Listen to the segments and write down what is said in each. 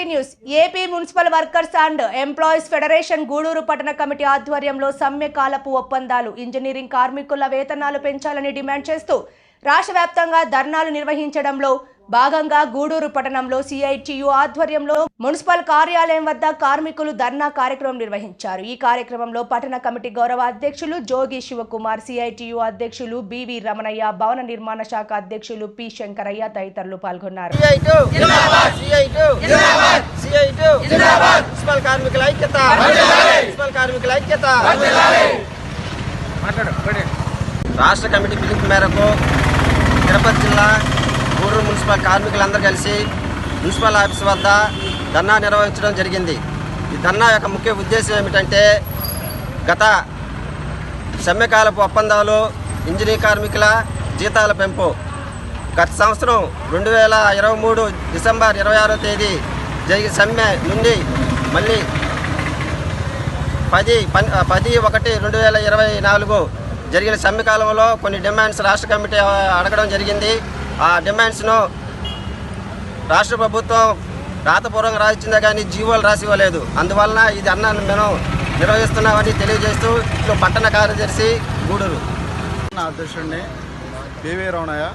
Shakti news AP municipal workers and employees federation Gudur పట్టణ committee ఆధ్వర్యంలో సమ్మెకాలపు ఒప్పందాలు. Engineering కార్మికుల వేతనాలు పెంచాలని డిమాండ్ చేస్తూ రాష్ట్ర వ్యాప్తంగా ధర్నాలు నిర్వహించడంలో భాగంగా గూడూరు పట్టణంలో సిఐటియు ఆధ్వర్యంలో మున్సిపల్ కార్యాలయం వద్ద కార్మికులు ధర్నా కార్యక్రమం నిర్వహించారు. ఈ కార్యక్రమంలో పట్టణ కమిటీ గౌరవ అధ్యక్షులు జోగి శివకుమార్ సిఐటియు అధ్యక్షులు బివి రమణయ్య భవన నిర్మాణ శాఖ అధ్యక్షులు పి శంకరయ్య తదితరులు పాల్గొన్నారు. మున్సిపల్ కార్మికుల ఐక్యత మున్సిపల్ కార్మికుల ఐక్యత. రాష్ట్ర కమిటీ పిలుపు మేరకు తిరుపతి జిల్లా గూడూరు మున్సిపల్ కార్మికులందరూ కలిసి మున్సిపల్ ఆఫీస్ వద్ద ధర్నా నిర్వహించడం జరిగింది. ఈ ధర్నా యొక్క ముఖ్య ఉద్దేశం ఏమిటంటే గత సమ్మెకాలపు ఒప్పందాలు ఇంజనీర్ కార్మికుల జీతాల పెంపు. గత సంవత్సరం రెండు వేల ఇరవై మూడు డిసెంబర్ ఇరవై ఆరో తేదీ జరిగిన సమ్మె నుండి మళ్ళీ పది పన్ పది ఒకటి రెండు వేల ఇరవై నాలుగు జరిగిన సమ్మె కాలంలో కొన్ని డిమాండ్స్ రాష్ట్ర కమిటీ అడగడం జరిగింది. ఆ డిమాండ్స్ను రాష్ట్ర ప్రభుత్వం రాతపూర్వకంగా రాసిచ్చిందే కానీ జీవోలు రాసి ఇవ్వలేదు అందువలన ఇది అన్నాను మేము నిర్వహిస్తున్నామని తెలియజేస్తూ ఇప్పుడు పట్టణ కార్యదర్శి గూడూరు. నా అధ్యక్షుడిని బీవీ రమణయ్య.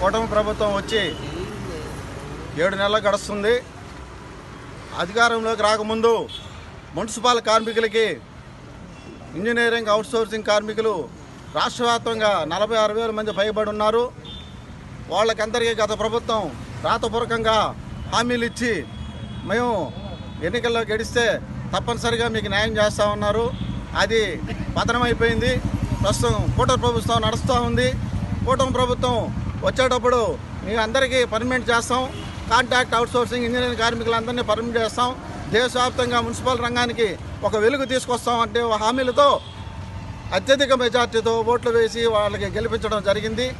కూటమి ప్రభుత్వం వచ్చి ఏడు నెలలు గడుస్తుంది. అధికారంలోకి రాకముందు మున్సిపల్ కార్మికులకి ఇంజనీరింగ్ అవుట్సోర్సింగ్ కార్మికులు రాష్ట్ర వ్యాప్తంగా నలభై ఆరు వేల మంది పైబడి ఉన్నారు. వాళ్ళకందరికీ గత ప్రభుత్వం రాతపూర్వకంగా హామీలు ఇచ్చి మేము ఎన్నికల్లో గెలిస్తే తప్పనిసరిగా మీకు న్యాయం చేస్తామన్నారు అది పతనమైపోయింది. ప్రస్తుతం కూటమి ప్రభుత్వం నడుస్తూ ఉంది. కూటమి ప్రభుత్వం వచ్చేటప్పుడు మీ అందరికీ పర్మనెంట్ చేస్తాం. కాంట్రాక్ట్ అవుట్సోర్సింగ్ ఇంజనీరింగ్ కార్మికులందరినీ పర్మనెంట్ చేస్తాం. దేశవ్యాప్తంగా మున్సిపల్ రంగానికి ఒక వెలుగు తీసుకొస్తాం అంటే ఒక హామీలతో అత్యధిక మెజార్టీతో ఓట్లు వేసి వాళ్ళకి గెలిపించడం జరిగింది.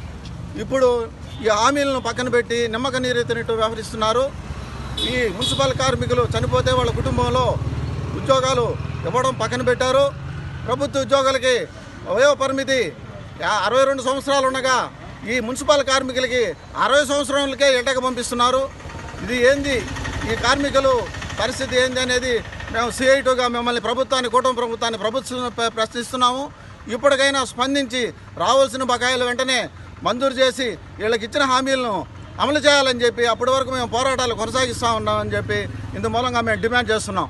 ఇప్పుడు ఈ హామీలను పక్కన పెట్టి నిమ్మక నీరెత్తినట్టు వ్యవహరిస్తున్నారు. ఈ మున్సిపల్ కార్మికులు చనిపోతే వాళ్ళ కుటుంబంలో ఉద్యోగాలు ఇవ్వడం పక్కన పెట్టారు. ప్రభుత్వ ఉద్యోగాలకి వయో పరిమితి అరవై రెండు సంవత్సరాలు ఉండగా ఈ మున్సిపల్ కార్మికులకి అరవై సంవత్సరాలకే ఎటక పంపిస్తున్నారు. ఇది ఏంది? ఈ కార్మికులు పరిస్థితి ఏంది అనేది మేము సిఐటుగా మిమ్మల్ని ప్రభుత్వాన్ని కూటమి ప్రభుత్వాన్ని ప్రభుత్వం ప్ర- ప్రశ్నిస్తున్నాము. ఇప్పటికైనా స్పందించి రావాల్సిన బకాయిలు వెంటనే మంజూరు చేసి వీళ్ళకి ఇచ్చిన హామీలను అమలు చేయాలని చెప్పి అప్పటి వరకు మేము పోరాటాలు కొనసాగిస్తూ ఉన్నామని చెప్పి ఇందు మూలంగా మేము డిమాండ్ చేస్తున్నాం.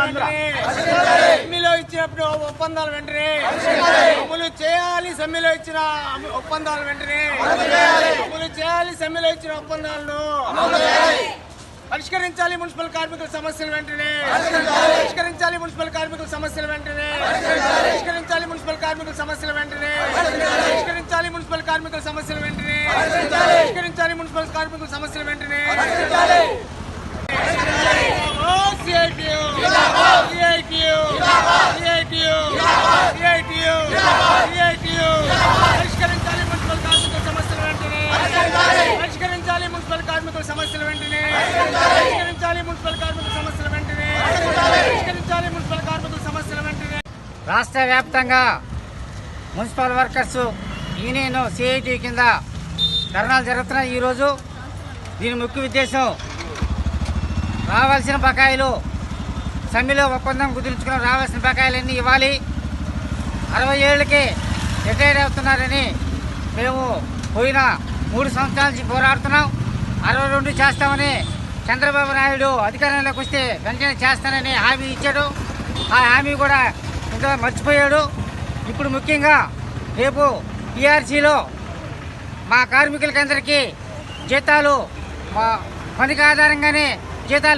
వెంటనే సమ్మెలో ఇచ్చినప్పుడు ఒప్పందాలు వెంటనే అమలు చేయాలి సమ్మెలో ఇచ్చిన ఒప్పందాలు వెంటనే అమలు చేయాలి సమ్మెలో ఇచ్చిన ఒప్పందాలను పరిష్కరించాలి మున్సిపల్ కార్మికుల సమస్యలు వెంటనే. పరిష్కరించాలి. మున్సిపల్ కార్మికుల సమస్యలు వెంటనే. పరిష్కరించాలి. మున్సిపల్ కార్మికుల సమస్యలు వెంటనే. పరిష్కరించాలి. మున్సిపల్ కార్మికుల సమస్యలు వెంటనే. పరిష్కరించాలి. మున్సిపల్ కార్మికుల సమస్యలు వెంటనే ఓ CITU CITU CITU CITU CITU పరిష్కరించాలి మున్సిపల్ కార్మికుల సమస్యలు వెంటనే పరిష్కరించాలి మున్సిపల్ కార్మికుల సమస్యలు వెంటనే పరిష్కరించాలి. మున్సిపల్ కార్మికుల సమస్యలు వెంటనే పరిష్కరించాలి. మున్సిపల్ కార్మికుల సమస్యలు వెంటనే. రాష్ట్ర వ్యాప్తంగా మున్సిపల్ వర్కర్స్ యూనియన్ సిఐటి కింద ధర్నాలు జరుగుతున్నాయి ఈరోజు. దీని ముఖ్య ఉద్దేశం రావాల్సిన బకాయిలు సమ్మెలో ఒప్పందం కుదుర్చుకుని రావాల్సిన బకాయిలన్నీ ఇవ్వాలి. అరవై ఏళ్ళకి రిటైర్ అవుతున్నారని మేము పోయిన మూడు సంవత్సరాల నుంచి పోరాడుతున్నాం. అరవై రెండు చేస్తామని చంద్రబాబు నాయుడు అధికారంలోకి వస్తే వెంటనే చేస్తానని హామీ ఇచ్చాడు. ఆ హామీ కూడా ఇంకా మర్చిపోయాడు. ఇప్పుడు ముఖ్యంగా రేపు టీఆర్సీలో మా కార్మికులకందరికీ జీతాలు మా పనికి ఆధారంగానే జీతాలు